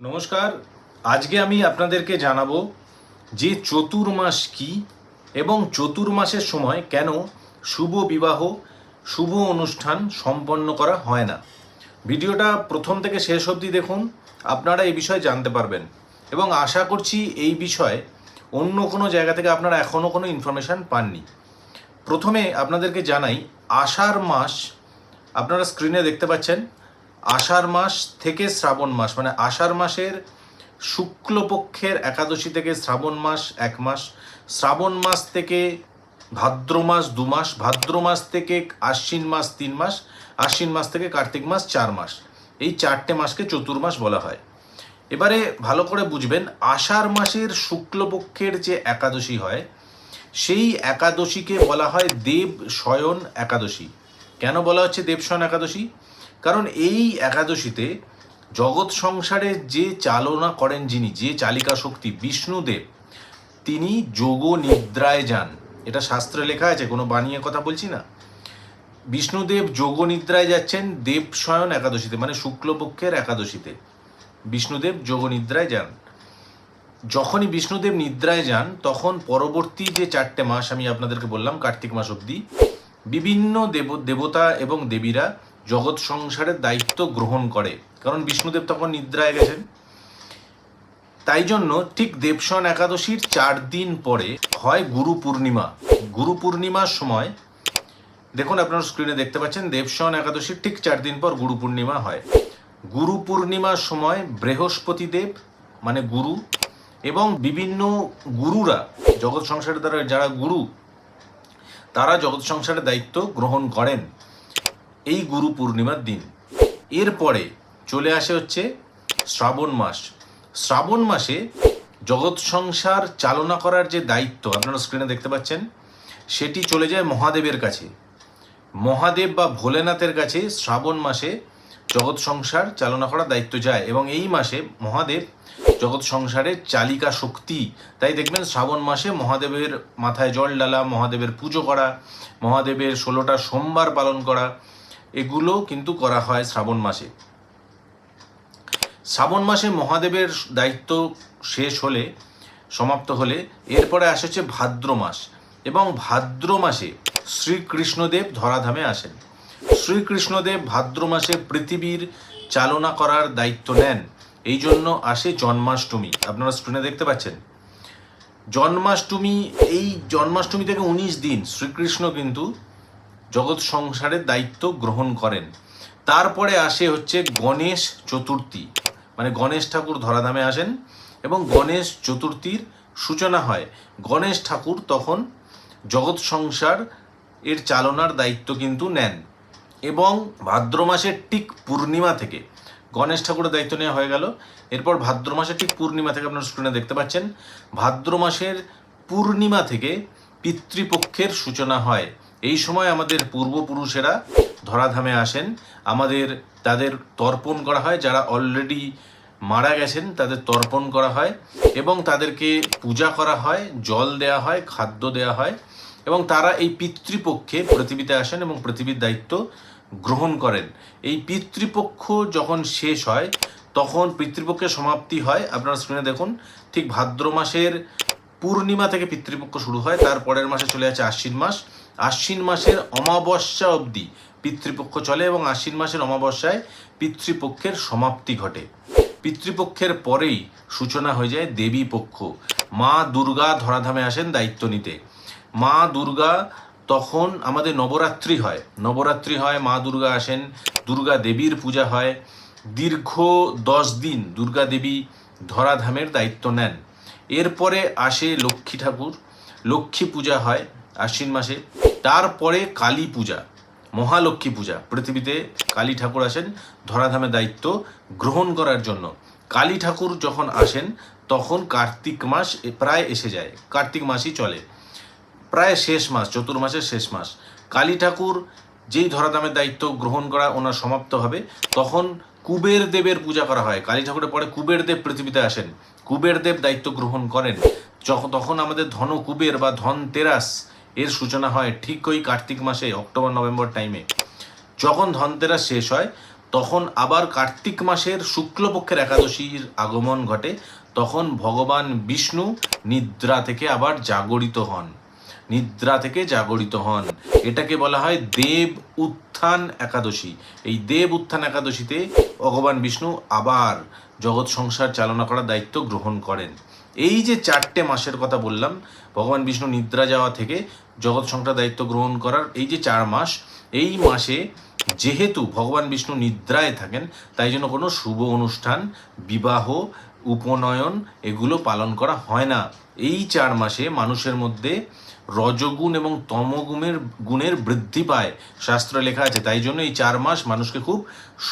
নমস্কার। আজকে আমি আপনাদেরকে জানাব যে চতুর্মাস কি এবং চতুর্মাসের সময় কেন শুভ বিবাহ, শুভ অনুষ্ঠান সম্পন্ন করা হয় না? ভিডিওটা প্রথম থেকে শেষ অবধি দেখুন, আপনারা এই বিষয়ে জানতে পারবেন। এবং আশা করছি এই বিষয়ে অন্য কোনো জায়গা থেকে আপনারা এখনও কোনো ইনফরমেশান পাননি। প্রথমে আপনাদেরকে জানাই, আষাঢ় মাস আপনারা স্ক্রিনে দেখতে পাচ্ছেন। আষাঢ় মাস থেকে শ্রাবণ মাস মানে আষাঢ় মাসের শুক্লপক্ষের একাদশী থেকে শ্রাবণ মাস এক মাস, শ্রাবণ মাস থেকে ভাদ্র মাস দু মাস, ভাদ্র মাস থেকে আশ্বিন মাস তিন মাস, আশ্বিন মাস থেকে কার্তিক মাস চার মাস। এই চারটে মাসকে চতুর্মাস বলা হয়। এবারে ভালো করে বুঝবেন, আষাঢ় মাসের শুক্লপক্ষের যে একাদশী হয়, সেই একাদশীকে বলা হয় দেব শয়ন একাদশী। কেন বলা হচ্ছে দেব শয়ন একাদশী? কারণ এই একাদশীতে জগৎ সংসারে যে চালনা করেন যিনি, যে চালিকা শক্তি বিষ্ণুদেব, তিনি যোগ নিদ্রায় যান। এটা শাস্ত্রে লেখা আছে, কোনো বানিয়ে কথা বলছি না? বিষ্ণুদেব যোগ নিদ্রায় যাচ্ছেন দেব শয়ন একাদশীতে মানে শুক্লপক্ষের একাদশীতে। বিষ্ণুদেব যোগ নিদ্রায় যান। যখনই বিষ্ণুদেব নিদ্রায় যান, তখন পরবর্তী যে চারটে মাস, আমি আপনাদেরকে বললাম কার্তিক মাস অবধি, বিভিন্ন দেব, দেবতা এবং দেবীরা জগৎ সংসারের দায়িত্ব গ্রহণ করে। কারণ বিষ্ণুদেব তখন নিদ্রায় গেছেন। তাই জন্য ঠিক দেবসন একাদশীর চার দিন পরে হয় গুরু পূর্ণিমা। গুরু পূর্ণিমার সময়, দেখুন আপনার স্ক্রিনে দেখতে পাচ্ছেন, দেবসন একাদশীর ঠিক চার দিন পর গুরু পূর্ণিমা হয়। গুরু পূর্ণিমার সময় বৃহস্পতি দেব মানে গুরু, এবং বিভিন্ন গুরুরা, জগৎ সংসারের দ্বারা যারা গুরু, তারা জগৎ সংসারের দায়িত্ব গ্রহণ করেন। এই গুরু পূর্ণিমার দিন। এরপরে চলে আসে হচ্ছে শ্রাবণ মাস। শ্রাবণ মাসে জগৎ সংসার চালনা করার যে দায়িত্ব, আপনারা স্ক্রিনে দেখতে পাচ্ছেন, সেটি চলে যায় মহাদেবের কাছে। মহাদেব বা ভোলেনাথের কাছে শ্রাবণ মাসে জগৎ সংসার চালনা করার দায়িত্ব যায় এবং এই মাসে মহাদেব জগৎ সংসারের চালিকা শক্তি। তাই দেখবেন শ্রাবণ মাসে মহাদেবের মাথায় জল ডালা মহাদেবের পুজো করা, মহাদেবের ষোলোটা সোমবার পালন করা এগুলো কিন্তু করা হয় শ্রাবণ মাসে। শ্রাবণ মাসে মহাদেবের দায়িত্ব শেষ হলে, সমাপ্ত হলে, এরপরে আসে ভাদ্র মাস এবং ভাদ্র মাসে শ্রীকৃষ্ণদেব ধরাধামে আসেন। শ্রীকৃষ্ণদেব ভাদ্র মাসে পৃথিবীর চালনা করার দায়িত্ব নেন। এই জন্য আসে জন্মাষ্টমী। আপনারা স্ক্রিনে দেখতে পাচ্ছেন। জন্মাষ্টমী, এই জন্মাষ্টমী থেকে উনিশ দিন শ্রীকৃষ্ণ কিন্তু জগৎ সংসারের দায়িত্ব গ্রহণ করেন। তারপরে আসে হচ্ছে গণেশ চতুর্থী। মানে গণেশ ঠাকুর ধরাধামে আসেন এবং গণেশ চতুর্থীর সূচনা হয়। গণেশ ঠাকুর তখন জগৎ সংসার এর চালনার দায়িত্ব কিন্তু নেন এবং ভাদ্র মাসের ঠিক পূর্ণিমা থেকে গণেশ ঠাকুরের দায়িত্ব নেওয়া হয়ে গেল। এরপর ভাদ্র মাসের ঠিক পূর্ণিমা থেকে আপনার স্ক্রিনে দেখতে পাচ্ছেন। ভাদ্র মাসের পূর্ণিমা থেকে পিতৃপক্ষের সূচনা হয়। এই সময় আমাদের পূর্বপুরুষেরা ধরাধামে আসেন। আমাদের, তাদের তর্পণ করা হয়। যারা অলরেডি মারা গেছেন, তাদের তর্পণ করা হয় এবং তাদেরকে পূজা করা হয়, জল দেয়া হয়, খাদ্য দেয়া হয় এবং তারা এই পিতৃপক্ষে পৃথিবীতে আসেন এবং পৃথিবীর দায়িত্ব গ্রহণ করেন। এই পিতৃপক্ষ যখন শেষ হয়, তখন পিতৃপক্ষের সমাপ্তি হয়। আপনারা স্ক্রিনে দেখুন, ঠিক ভাদ্র মাসের পূর্ণিমা থেকে পিতৃপক্ষ শুরু হয়। তার পরের মাসে চলে আসে আশ্বিন মাস। আশ্বিন মাসের অমাবস্যা অবধি পিতৃপক্ষ চলে এবং আশ্বিন মাসের অমাবস্যায় পিতৃপক্ষের সমাপ্তি ঘটে। পিতৃপক্ষের পরেই সূচনা হয়ে যায় দেবী পক্ষ মা দুর্গা ধরাধামে আসেন দায়িত্ব নিতে। মা দুর্গা তখন আমাদের নবরাত্রি হয়। নবরাত্রি হয়, মা দুর্গা আসেন, দুর্গা দেবীর পূজা হয়। দীর্ঘ দশ দিন দুর্গা দেবী ধরাধামের দায়িত্ব নেন। এরপরে আসে লক্ষ্মী ঠাকুর। লক্ষ্মী পূজা হয় আশ্বিন মাসে। তারপরে কালী পূজা, মহালক্ষ্মী পূজা। পৃথিবীতে কালী ঠাকুর আসেন, ধরাধামের দায়িত্ব গ্রহণ করার জন্য। কালী ঠাকুর যখন আসেন, তখন কার্তিক মাস প্রায় এসে যায়। কার্তিক মাসই চলে। প্রায় শেষ মাস, চতুর্মাসের শেষ মাস। কালী ঠাকুর যেই ধরাধামের দায়িত্ব গ্রহণ করা ওনার সমাপ্ত হবে, তখন কুবের দেবের পূজা করা হয়। কালী ঠাকুরের পরে কুবের দেব পৃথিবীতে আসেন। কুবের দেব দায়িত্ব গ্রহণ করেন। যখন তখন আমাদের ধন কুবের বা ধন তেরাস এর সূচনা হয় ঠিক ওই কার্তিক মাসে, অক্টোবর, নভেম্বর টাইমে যখন ধনতেরাস শেষ হয়, তখন আবার কার্তিক মাসের শুক্লপক্ষের একাদশীর আগমন ঘটে। তখন ভগবান বিষ্ণু নিদ্রা থেকে আবার জাগরিত হন। নিদ্রা থেকে জাগরিত হন। এটাকে বলা হয় দেব উত্থান একাদশী। এই দেব উত্থান একাদশীতে ভগবান বিষ্ণু আবার জগৎ সংসার চালনা করার দায়িত্ব গ্রহণ করেন। এই যে চারটে মাসের কথা বললাম, ভগবান বিষ্ণু নিদ্রা যাওয়া থেকে জগৎ সংসার দায়িত্ব গ্রহণ করার এই যে চার মাস, এই মাসে যেহেতু ভগবান বিষ্ণু নিদ্রায় থাকেন, তাই জন্য কোনো শুভ অনুষ্ঠান, বিবাহ, উপনয়ন এগুলো পালন করা হয় না। এই চার মাসে মানুষের মধ্যে রজগুণ এবং তমগুণের, গুণের বৃদ্ধি পায়। শাস্ত্রে লেখা আছে, তাই জন্য এই চার মাস মানুষকে খুব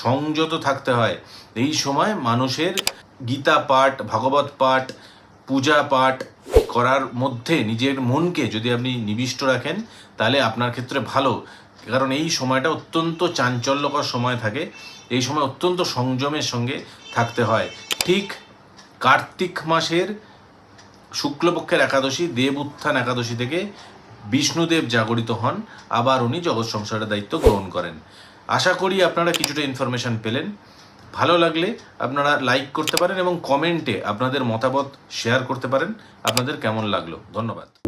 সংযত থাকতে হয়। এই সময় মানুষের গীতা পাঠ, ভাগবত পাঠ, পূজা পাঠ করার মধ্যে নিজের মনকে যদি আপনি নিবিষ্ট রাখেন, তাহলে আপনার ক্ষেত্রে ভালো। কারণ এই সময়টা অত্যন্ত চাঞ্চল্যকর সময় থাকে। এই সময় অত্যন্ত সংযমের সঙ্গে থাকতে হয়। ঠিক কার্তিক মাসের শুক্লপক্ষের একাদশী, দেব উত্থান একাদশী থেকে বিষ্ণুদেব জাগরিত হন। আবার উনি জগৎ সংসারের দায়িত্ব গ্রহণ করেন। আশা করি আপনারা কিছুটা ইনফরমেশন পেলেন। ভালো লাগলে আপনারা লাইক করতে পারেন এবং কমেন্টে আপনাদের মতামত শেয়ার করতে পারেন। আপনাদের কেমন লাগল? ধন্যবাদ।